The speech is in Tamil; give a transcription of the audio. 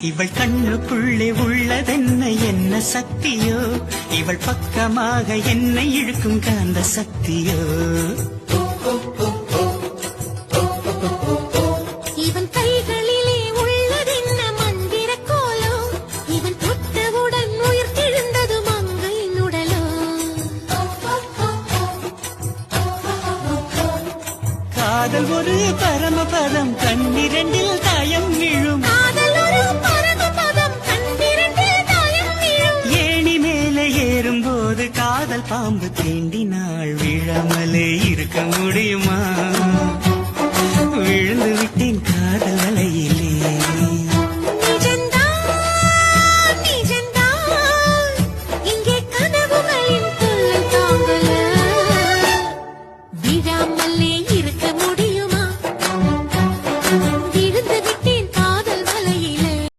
இவள் கண்ணுக்குள்ளே உள்ளதென்ன என்ன சக்தியோ? இவள் பக்கமாக என்னை இழுக்கும் காந்த சக்தியோ? இவன் கைகளிலே உள்ளதென்ன மந்திர கோலோ? இவன் தொட்டவுடன் உயிர் தெழுந்தது மங்கையின் உடலோ? காதல் ஒரு பரமபதம். பாம்பு தீண்டினால் விழாமலே இருக்க முடியுமா? விழுந்து விட்டேன் காதல் அலையிலே. விழாமலே இருக்க